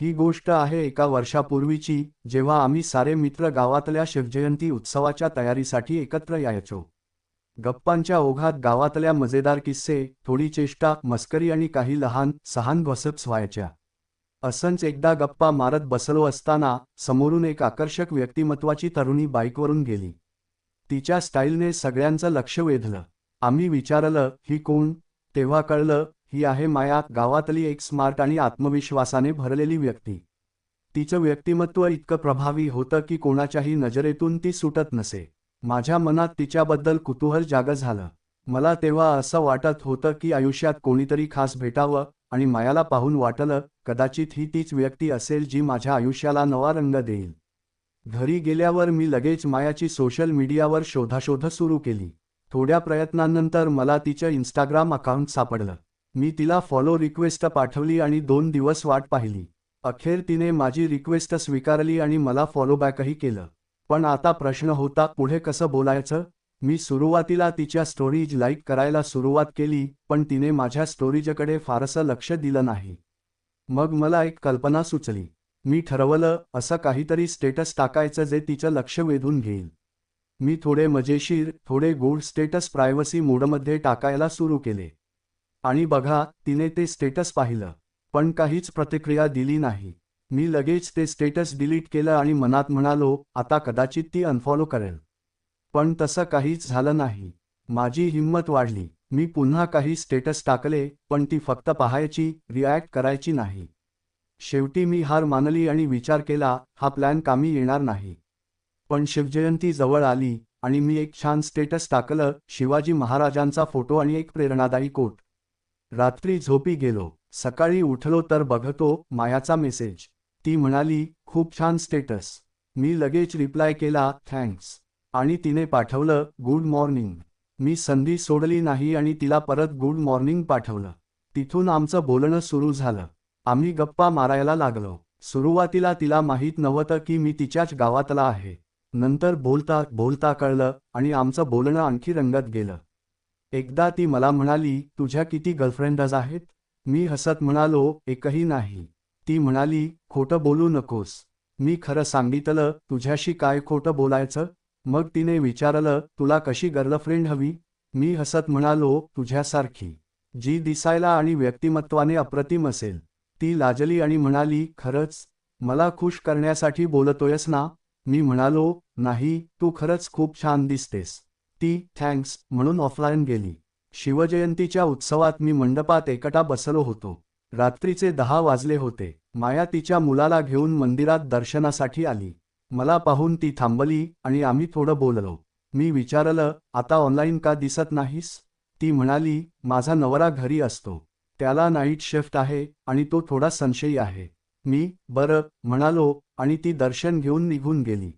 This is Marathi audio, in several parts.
ही गोष्ट आहे एका वर्षापूर्वीची जेव्हा आम्ही सारे मित्र गावातल्या शिवजयंती उत्सवाच्या तयारीसाठी एकत्र यायचो. गप्पांच्या ओघात गावातल्या मजेदार किस्से थोडी चेष्टा मस्करी आणि काही लहान सहान गॉसिप्स व्हायच्या. असंच एकदा गप्पा मारत बसलो असताना समोरून एक आकर्षक व्यक्तिमत्वाची तरुणी बाईकवरून गेली. तिच्या स्टाईलने सगळ्यांचं लक्ष वेधलं. आम्ही विचारलं ही कोण? तेव्हा कळलं ही आहे माया गावातली एक स्मार्ट आणि आत्मविश्वासाने भरलेली व्यक्ती. तिचं व्यक्तिमत्व इतकं प्रभावी होतं की कोणाच्याही नजरेतून ती सुटत नसे. माझ्या मनात तिच्याबद्दल कुतूहल जाग झालं. मला तेव्हा असं वाटत होतं की आयुष्यात कोणीतरी खास भेटावं आणि मायाला पाहून वाटलं कदाचित ही तीच व्यक्ती असेल जी माझ्या आयुष्याला नवा रंग देईल. घरी गेल्यावर मी लगेच मायाची सोशल मीडियावर शोधाशोध सुरू केली. थोड्या प्रयत्नांनंतर मला तिचं इंस्टाग्राम अकाउंट सापडलं. मी तिला फॉलो रिक्वेस्ट पाठवली आणि दोन दिवस वाट पाहिली. अखेर तिने माझी रिक्वेस्ट स्वीकारली आणि मला फॉलोबॅकही केलं. पण आता प्रश्न होता पुढे कसं बोलायचं? मी सुरुवातीला तिच्या स्टोरीज लाईक करायला सुरुवात केली पण तिने माझ्या स्टोरीजकडे फारसं लक्ष दिलं नाही. मग मला एक कल्पना सुचली. मी ठरवलं असं काहीतरी स्टेटस टाकायचं जे तिचं लक्ष वेधून घेईल. मी थोडे मजेशीर थोडे गोड स्टेटस प्रायव्हसी मोडमध्ये टाकायला सुरू केले. आणि बघा तिने ते स्टेटस पाहिलं. पण काहीच प्रतिक्रिया दिली नाही. मी लगेच ते स्टेटस डिलीट केलं आणि मनात म्हणालो आता कदाचित ती अनफॉलो करेल. पण तसं काहीच झालं नाही. माझी हिंमत वाढली. मी पुन्हा काही स्टेटस टाकले पण ती फक्त पाहायची रिॲक्ट करायची नाही. शेवटी मी हार मानली आणि विचार केला हा प्लॅन कामी येणार नाही. पण शिवजयंती जवळ आली आणि मी एक छान स्टेटस टाकलं शिवाजी महाराजांचा फोटो आणि एक प्रेरणादायी कोट रात्री झोपी गेलो. सकाळी उठलो तर बघतो मायाचा मेसेज. ती म्हणाली खूप छान स्टेटस. मी लगेच रिप्लाय केला थँक्स. आणि तिने पाठवलं गुड मॉर्निंग. मी संधी सोडली नाही आणि तिला परत गुड मॉर्निंग पाठवलं. तिथून आमचं बोलणं सुरू झालं. आम्ही गप्पा मारायला लागलो. सुरुवातीला तिला माहीत नव्हतं की मी तिच्याच गावातला आहे. नंतर बोलता बोलता कळलं आणि आमचं बोलणं आणखी रंगत गेलं. एकदा ती मला म्हणाली तुझ्या किती गर्लफ्रेंडज आहेत? मी हसत म्हणालो एकही नाही. ती म्हणाली खोटं बोलू नकोस. मी खरं सांगितलं तुझ्याशी काय खोटं बोलायचं? मग तिने विचारलं तुला कशी गर्लफ्रेंड हवी? मी हसत म्हणालो तुझ्यासारखी. जी दिसायला आणि व्यक्तिमत्वाने अप्रतिम असेल. ती लाजली आणि म्हणाली खरंच? मला खुश करण्यासाठी बोलतोयस ना? मी म्हणालो नाही तू खरंच खूप छान दिसतेस. ती थँक्स म्हणून ऑफलाईन गेली. शिवजयंतीच्या उत्सवात मी मंडपात एकटा बसलो होतो. रात्रीचे दहा वाजले होते. माया तिच्या मुलाला घेऊन मंदिरात दर्शनासाठी आली. मला पाहून ती थांबली आणि आम्ही थोडं बोललो. मी विचारलं आता ऑनलाईन का दिसत नाहीस? ती म्हणाली माझा नवरा घरी असतो. त्याला नाईट शिफ्ट आहे आणि तो थोडा संशयी आहे. मी बरं म्हणालो आणि ती दर्शन घेऊन निघून गेली.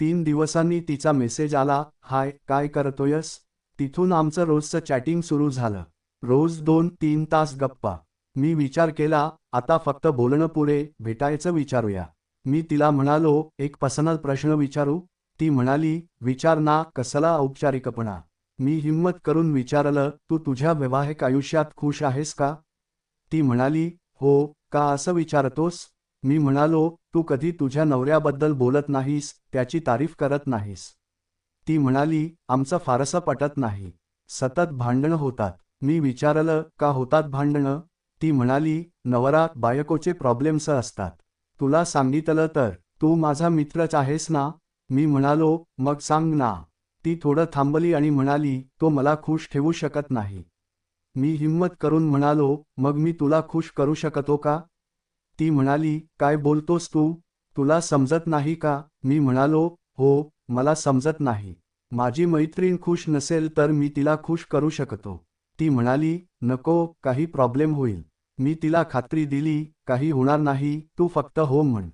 तीन दिवसांनी तिचा मेसेज आला हाय काय करतोयस? तिथून आमचं रोजचं चॅटिंग सुरू झालं. रोज दोन तीन तास गप्पा. मी विचार केला आता फक्त बोलणं पुरे भेटायचं विचारूया. मी तिला म्हणालो एक पर्सनल प्रश्न विचारू. ती म्हणाली विचार ना कसला औपचारिकपणा. मी हिंमत करून विचारलं तू तुझ्या वैवाहिक आयुष्यात खुश आहेस का? ती म्हणाली हो का असं विचारतोस? मी म्हणालो तू कधी तुझ्या नवऱ्याबद्दल बोलत नाहीस त्याची तारीफ करत नाहीस. ती म्हणाली आमचं फारसं पटत नाही. सतत भांडणं होतात. मी विचारलं का होतात भांडणं? ती म्हणाली नवरा बायकोचे प्रॉब्लेम्स असतात. तुला सांगितलं तर. तू माझा मित्रच आहेस ना? मी म्हणालो मग सांग ना. ती थोडं थांबली आणि म्हणाली तो मला खुश ठेवू शकत नाही. मी हिंमत करून म्हणालो मग मी तुला खुश करू शकतो का? ती म्हणाली काय बोलतोस तू? तुला समजत नाही का? मी म्हणालो हो मला समजत नाही. माझी मैत्रीण खुश नसेल तर मी तिला खुश करू शकतो. ती म्हणाली नको काही प्रॉब्लेम होईल. मी तिला खात्री दिली काही होणार नाही तू फक्त हो म्हण.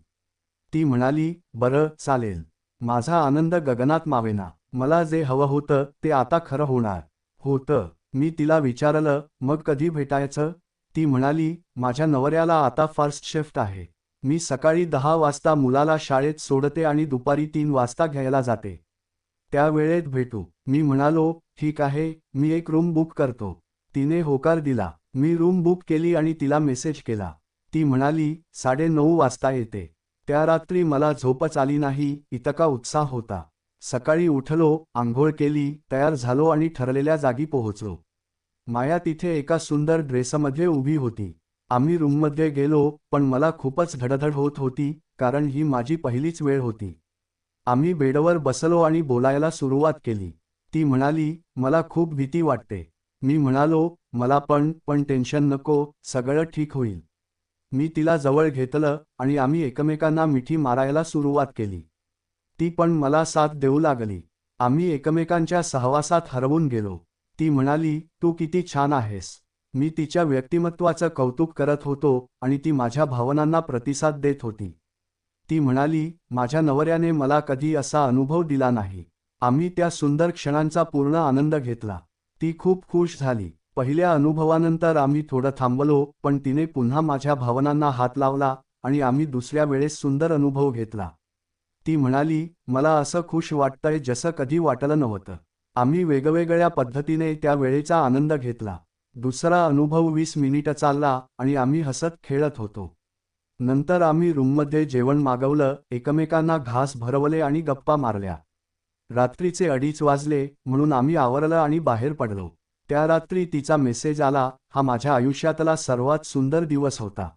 ती म्हणाली बरं चालेल. माझा आनंद गगनात मावेना. मला जे हवं होतं ते आता खरं होणार. होतं. मी तिला विचारलं मग कधी भेटायचं? ती म्हणाली माझ्या नवऱ्याला आता फर्स्ट शिफ्ट आहे. मी सकाळी दहा वाजता मुलाला शाळेत सोडते आणि दुपारी तीन वाजता घ्यायला जाते. त्या वेळेत भेटू. मी म्हणालो ठीक आहे मी एक रूम बुक करतो. तिने होकार दिला. मी रूम बुक केली आणि तिला मेसेज केला. ती म्हणाली साडे नऊ वाजता येते. त्या रात्री मला झोपच आली नाही इतका उत्साह होता. सकाळी उठलो आंघोळ केली तयार झालो आणि ठरलेल्या जागी पोहोचलो. माया तिथे एका सुंदर ड्रेसमध्ये उभी होती. आम्ही रूममध्ये गेलो पण मला खूपच धडधड होत होती कारण ही माझी पहिलीच वेळ होती. आम्ही बेडवर बसलो आणि बोलायला सुरुवात केली. ती म्हणाली मला खूप भीती वाटते. मी म्हणालो मला पण पण टेन्शन नको सगळं ठीक होईल. मी तिला जवळ घेतलं आणि आम्ही एकमेकांना मिठी मारायला सुरुवात केली. ती पण मला साथ देऊ लागली. आम्ही एकमेकांच्या सहवासात हरवून गेलो. ती म्हणाली तू किती छान आहेस. मी तिच्या व्यक्तिमत्वाचं कौतुक करत होतो आणि ती माझ्या भावनांना प्रतिसाद देत होती. ती म्हणाली माझ्या नवऱ्याने मला कधी असा अनुभव दिला नाही. आम्ही त्या सुंदर क्षणांचा पूर्ण आनंद घेतला. ती खूप खुश झाली. पहिल्या अनुभवानंतर आम्ही थोडं थांबलो पण तिने पुन्हा माझ्या भावनांना हात लावला आणि आम्ही दुसऱ्या वेळेस सुंदर अनुभव घेतला. ती म्हणाली मला असं खुश वाटतंय जसं कधी वाटलं नव्हतं. आम्ही वेगवेगळ्या पद्धतीने त्या वेळेचा आनंद घेतला. दुसरा अनुभव वीस मिनिटं चालला आणि आम्ही हसत खेळत होतो. नंतर आम्ही रूममध्ये जेवण मागवलं एकमेकांना घास भरवले आणि गप्पा मारल्या. रात्रीचे अडीच वाजले म्हणून आम्ही आवरलं आणि बाहेर पडलो. त्या रात्री तिचा मेसेज आला हा माझ्या आयुष्यातला सर्वात सुंदर दिवस होता.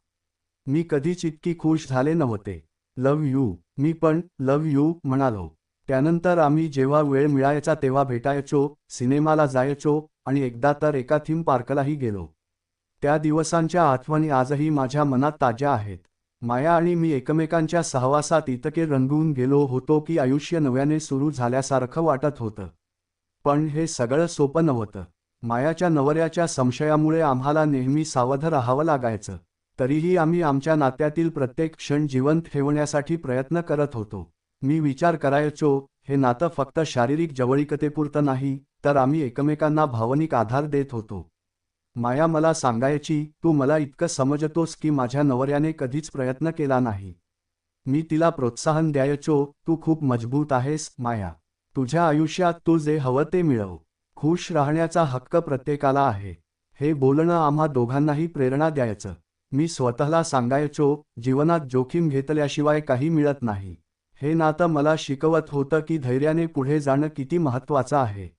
मी कधीच इतकी खुश झाले नव्हते. लव यू. मी पण लव यू म्हणालो. त्यानंतर आम्ही जेव्हा वेळ मिळायचा तेव्हा भेटायचो सिनेमाला जायचो आणि एकदा तर एका थीम पार्कलाही गेलो. त्या दिवसांच्या आठवणी आजही माझ्या मनात ताज्या आहेत. माया आणि मी एकमेकांच्या सहवासात इतके रंगून गेलो होतो की आयुष्य नव्याने सुरू झाल्यासारखं वाटत होतं. पण हे सगळं सोपं नव्हतं. मायाच्या नवऱ्याच्या संशयामुळे आम्हाला नेहमी सावध राहावं लागायचं. तरीही आम्ही आमच्या नात्यातील प्रत्येक क्षण जिवंत ठेवण्यासाठी प्रयत्न करत होतो. मी विचार करायचो हे नातं फक्त शारीरिक जवळीकतेपुरतं नाही तर आम्ही एकमेकांना भावनिक आधार देत होतो. माया मला सांगायची तू मला इतकं समजतोस की माझ्या नवऱ्याने कधीच प्रयत्न केला नाही. मी तिला प्रोत्साहन द्यायचो तू खूप मजबूत आहेस माया. तुझ्या आयुष्यात तू जे हवं ते मिळव. खुश राहण्याचा हक्क प्रत्येकाला आहे हे बोलणं आम्हा दोघांनाही प्रेरणा द्यायचं. मी स्वतःला सांगायचो जीवनात जोखीम घेतल्याशिवाय काही मिळत नाही. हे नातं मला शिकवत होतं की धैर्याने पुढे जाणं किती महत्त्वाचं आहे.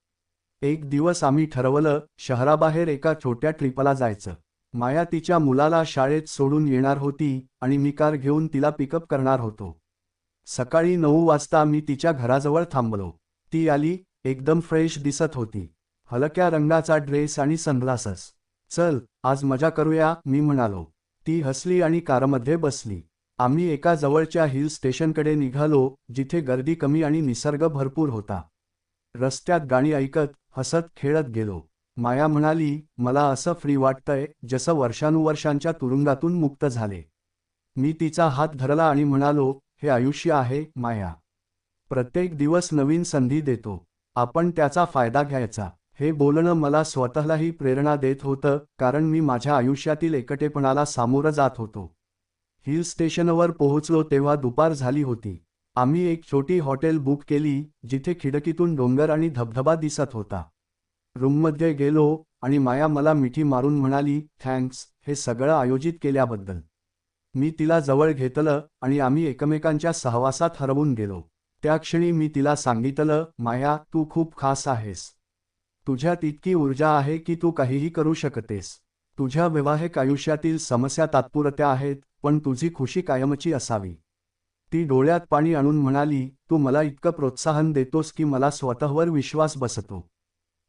एक दिवस आम्ही ठरवलं शहराबाहेर एका छोट्या ट्रिपला जायचं. माया तिच्या मुलाला शाळेत सोडून येणार होती आणि मी कार घेऊन तिला पिकअप करणार होतो. सकाळी नऊ वाजता मी तिच्या घराजवळ थांबलो. ती आली एकदम फ्रेश दिसत होती. हलक्या रंगाचा ड्रेस आणि सनग्लासस. चल आज मजा करूया मी म्हणालो. ती हसली आणि कारमध्ये बसली. आम्ही एका जवळच्या हिल स्टेशनकडे निघालो जिथे गर्दी कमी आणि निसर्ग भरपूर होता. रस्त्यात गाणी ऐकत हसत खेळत गेलो. माया म्हणाली मला असं फ्री वाटतंय जसं वर्षानुवर्षांच्या तुरुंगातून मुक्त झाले. मी तिचा हात धरला आणि म्हणालो हे आयुष्य आहे माया. प्रत्येक दिवस नवीन संधी देतो. आपण त्याचा फायदा घ्यायचा. हे बोलणं मला स्वतःलाही प्रेरणा देत होतं कारण मी माझ्या आयुष्यातील एकटेपणाला सामोरं जात होतो. हिल स्टेशनवर पोहोचलो तेव्हा दुपार झाली होती. आम्ही एक छोटी हॉटेल बुक केली जिथे खिडकीतून डोंगर आणि धबधबा दिसत होता. रूममध्ये गेलो आणि माया मला मिठी मारून म्हणाली थँक्स हे सगळं आयोजित केल्याबद्दल. मी तिला जवळ घेतलं आणि आम्ही एकमेकांच्या सहवासात हरवून गेलो. त्या क्षणी मी तिला सांगितलं माया तू खूप खास आहेस. तुझ्यात इतकी ऊर्जा आहे की तू काहीही करू शकतेस. तुझ्या वैवाहिक आयुष्यातील समस्या तात्पुरत्या आहेत पण तुझी खुशी कायमची असावी. ती डोळ्यात पाणी आणून म्हणाली तू मला इतकं प्रोत्साहन देतोस की मला स्वतःवर विश्वास बसतो.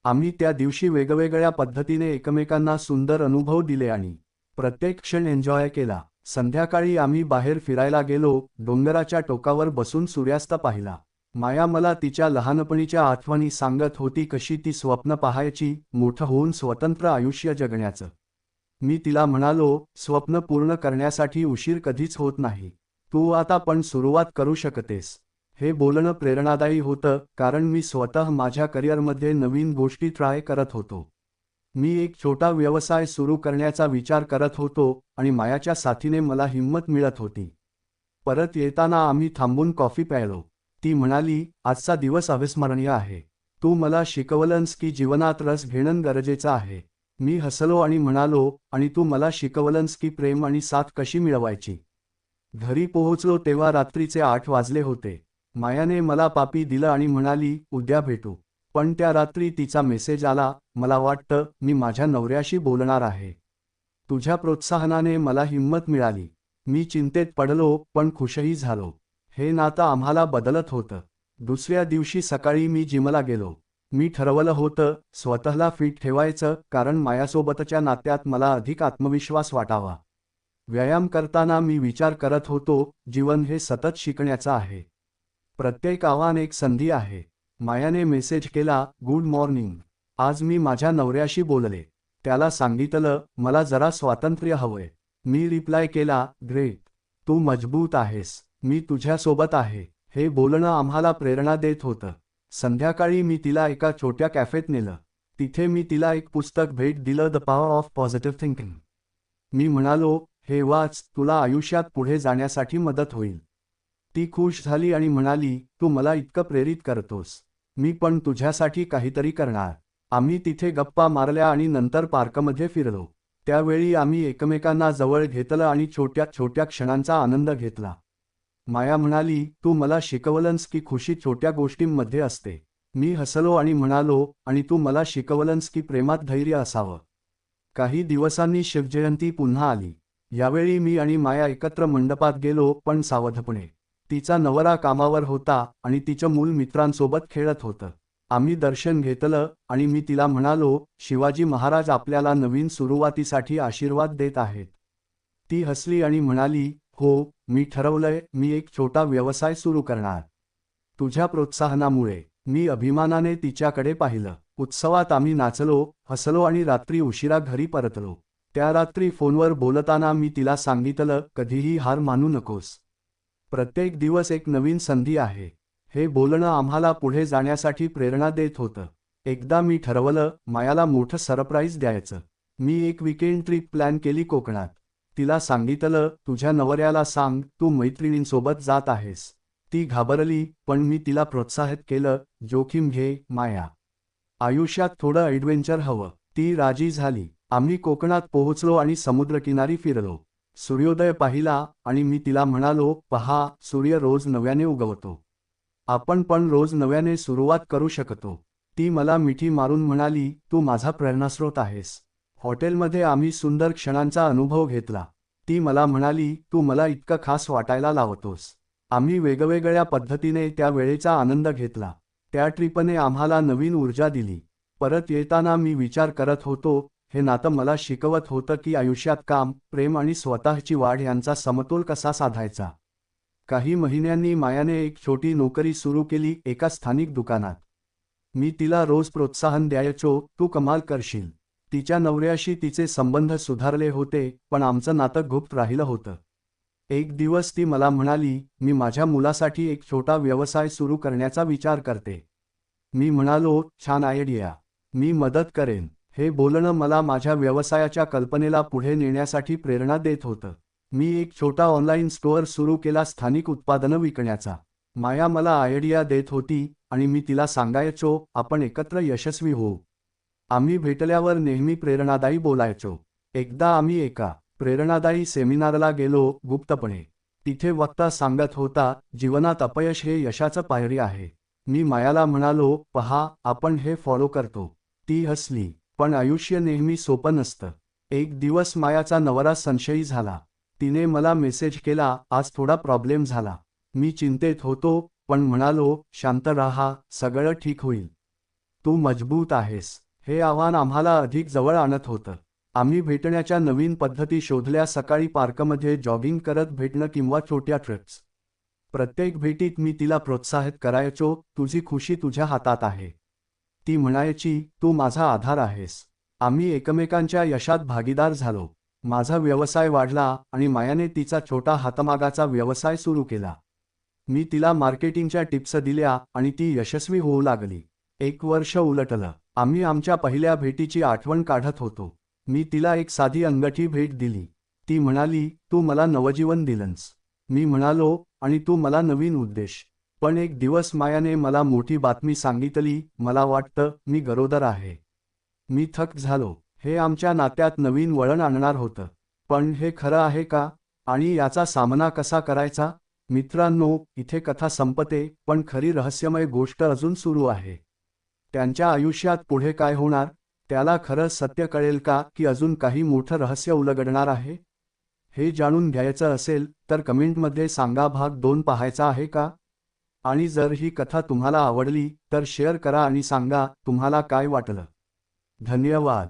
आम्ही त्या दिवशी वेगवेगळ्या पद्धतीने एकमेकांना सुंदर अनुभव दिले आणि प्रत्येक क्षण एन्जॉय केला. संध्याकाळी आम्ही बाहेर फिरायला गेलो डोंगराच्या टोकावर बसून सूर्यास्त पाहिला. माया मला तिच्या लहानपणीच्या आठवणी सांगत होती कशी ती स्वप्न पाहायची मोठं होऊन स्वतंत्र आयुष्य जगण्याचं. मी तिला म्हणालो स्वप्न पूर्ण करण्यासाठी उशीर कधीच होत नाही. तू आता पण सुरुवात करू शकतेस. हे बोलणं प्रेरणादायी होतं कारण मी स्वतः माझ्या करिअरमध्ये नवीन गोष्टी ट्राय करत होतो. मी एक छोटा व्यवसाय सुरू करण्याचा विचार करत होतो आणि मायाच्या साथीने मला हिंमत मिळत होती. परत येताना आम्ही थांबून कॉफी प्यायलो. ती म्हणाली आजचा दिवस अविस्मरणीय आहे. तू मला शिकवलंस की जीवनात रस घेणं गरजेचं आहे. मी हसलो आणि म्हणालो आणि तू मला शिकवलंस की प्रेम आणि साथ कशी मिळवायची घरी पोहोचलो तेव्हा रात्रीचे आठ वाजले होते. मायाने मला पापी दिलं आणि म्हणाली उद्या भेटू पण त्या रात्री तिचा मेसेज आला मला वाटतं मी माझ्या नवऱ्याशी बोलणार आहे. तुझ्या प्रोत्साहनाने मला हिंमत मिळाली. मी चिंतेत पडलो पण खुशही झालो. हे नातं आम्हाला बदलत होतं. दुसऱ्या दिवशी सकाळी मी जिमला गेलो. मी ठरवलं होतं स्वतःला फिट ठेवायचं कारण मायासोबतच्या नात्यात मला अधिक आत्मविश्वास वाटावा. व्यायाम करताना मी विचार करत होतो जीवन हे सतत शिकण्याचं आहे. प्रत्येक आव्हान एक संधी आहे. मायाने मेसेज केला गुड मॉर्निंग. आज मी माझ्या नवऱ्याशी बोलले. त्याला सांगितलं मला जरा स्वातंत्र्य हवंय. मी रिप्लाय केला ग्रेट. तू मजबूत आहेस. मी तुझ्यासोबत आहे. हे बोलणं आम्हाला प्रेरणा देत होतं. संध्याकाळी मी तिला एका छोट्या कॅफेत नेलं. तिथे मी तिला एक पुस्तक भेट दिलं the power of positive thinking मी म्हणालो हे वाच तुला आयुष्यात पुढे जाण्यासाठी मदत होईल. ती खुश झाली आणि म्हणाली तू मला इतकं प्रेरित करतोस. मी पण तुझ्यासाठी काहीतरी करणार. आम्ही तिथे गप्पा मारल्या आणि नंतर पार्कमध्ये फिरलो. त्यावेळी आम्ही एकमेकांना जवळ घेतलं आणि छोट्या छोट्या क्षणांचा आनंद घेतला. माया म्हणाली तू मला शिकवलंस की खुशी छोट्या गोष्टींमध्ये असते. मी हसलो आणि म्हणालो आणि तू मला शिकवलंस की प्रेमात धैर्य असावं. काही दिवसांनी शिवजयंती पुन्हा आली. यावेळी मी आणि माया एकत्र मंडपात गेलो पण सावधपणे. तिचा नवरा कामावर होता आणि तिचं मूल मित्रांसोबत खेळत होतं. आम्ही दर्शन घेतलं आणि मी तिला म्हणालो शिवाजी महाराज आपल्याला नवीन सुरुवातीसाठी आशीर्वाद देत आहेत. ती हसली आणि म्हणाली हो मी ठरवलंय मी एक छोटा व्यवसाय सुरू करणार. तुझ्या प्रोत्साहनामुळे मी अभिमानाने तिच्याकडे पाहिलं. उत्सवात आम्ही नाचलो हसलो आणि रात्री उशिरा घरी परतलो. त्या रात्री फोनवर बोलताना मी तिला सांगितलं कधीही हार मानू नकोस. प्रत्येक दिवस एक नवीन संधी आहे. हे बोलणं आम्हाला पुढे जाण्यासाठी प्रेरणा देत होतं. एकदा मी ठरवलं मायाला मोठं सरप्राईज द्यायचं. मी एक विकेंड ट्रिप प्लॅन केली कोकणात. तिला सांगितलं तुझ्या नवऱ्याला सांग तू मैत्रिणींसोबत जात आहेस. ती घाबरली पण मी तिला प्रोत्साहित केलं जोखीम घे माया. आयुष्यात थोडं ॲडव्हेंचर हवं. ती राजी झाली. आम्ही कोकणात पोहोचलो आणि समुद्रकिनारी फिरलो. सूर्योदय पाहिला आणि मी तिला म्हणालो पहा सूर्य रोज नव्याने उगवतो. आपण पण रोज नव्याने सुरुवात करू शकतो. ती मला मिठी मारून म्हणाली तू माझा प्रेरणास्रोत आहेस. हॉटेलमध्ये आम्ही सुंदर क्षणांचा अनुभव घेतला. ती मला म्हणाली तू मला इतकं खास वाटायला लावतोस. आम्ही वेगवेगळ्या पद्धतीने त्या वेळेचा आनंद घेतला. त्या ट्रिपने आम्हाला नवीन ऊर्जा दिली. परत येताना मी विचार करत होतो हे नातं मला शिकवत होतं की आयुष्यात काम प्रेम आणि स्वतःची वाढ यांचा समतोल कसा साधायचा? काही महिन्यांनी मायाने एक छोटी नोकरी सुरू केली एका स्थानिक दुकानात. मी तिला रोज प्रोत्साहन द्यायचो तू कमाल करशील. तिच्या नवऱ्याशी तिचे संबंध सुधारले होते पण आमचं नातं गुप्त राहिलं होतं. एक दिवस ती मला म्हणाली मी माझ्या मुलासाठी एक छोटा व्यवसाय सुरू करण्याचा विचार करते. मी म्हणालो छान आयडिया मी मदत करेन. हे बोलणं मला माझ्या व्यवसायाच्या कल्पनेला पुढे नेण्यासाठी प्रेरणा देत होतं. मी एक छोटा ऑनलाईन स्टोअर सुरू केला स्थानिक उत्पादनं विकण्याचा. माया मला आयडिया देत होती आणि मी तिला सांगायचो आपण एकत्र यशस्वी होऊ. आम्ही भेटल्यावर नेहमी प्रेरणादायी बोलायचो. एकदा आम्ही एका प्रेरणादायी सेमिनारला गेलो गुप्तपणे. तिथे वक्ता सांगत होता जीवनात अपयश हे यशाचं पायरी आहे. मी मायाला म्हणालो पहा आपण हे फॉलो करतो. ती हसली पण आयुष्य नेहमी सोपं नसतं. एक दिवस मायाचा नवरा संशयी झाला. तिने मला मेसेज केला आज थोडा प्रॉब्लेम झाला. मी चिंतेत होतो पण म्हणालो शांत राहा सगळं ठीक होईल. तू मजबूत आहेस. हे आव्हान आम्हाला अधिक जवळ आणत होतं. आम्ही भेटण्याच्या नवीन पद्धती शोधल्या सकाळी पार्कमध्ये जॉगिंग करत भेटणं किंवा छोट्या ट्रिप्स. प्रत्येक भेटीत मी तिला प्रोत्साहित करायचो तुझी खुशी तुझ्या हातात आहे ती म्हणायची तू माझा आधार आहेस. आम्ही एकमेकांच्या यशात भागीदार झालो. माझा व्यवसाय वाढला आणि मायाने तिचा छोटा हातमागाचा व्यवसाय सुरू केला. मी तिला मार्केटिंगच्या टिप्स दिल्या आणि ती यशस्वी होऊ लागली. एक वर्ष उलटलं. आम्ही आमच्या पहिल्या भेटीची आठवण काढत होतो. मी तिला एक साधी अंगठी भेट दिली. ती म्हणाली तू मला नवजीवन दिलंस. मी म्हणालो आणि तू मला नवीन उद्देश. पण एक दिवस मायाने मला मोठी बातमी सांगितली मला वाटतं मी गरोदर आहे. मी थक झालो. हे आमच्या नात्यात नवीन वळण आणणार होतं. पण हे खरं आहे का? आणि याचा सामना कसा करायचा? मित्रांनो इथे कथा संपते पण खरी रहस्यमय गोष्ट अजून सुरू आहे. त्यांच्या आयुष्यात पुढे काय होणार? त्याला खरं सत्य कळेल का की अजून काही मोठं रहस्य उलगडणार आहे? हे जाणून घ्यायचं असेल तर कमेंटमध्ये सांगा भाग दोन पाहायचा आहे का? आणि जर ही कथा तुम्हाला आवडली तर शेअर करा आणि सांगा तुम्हाला काय वाटलं. धन्यवाद.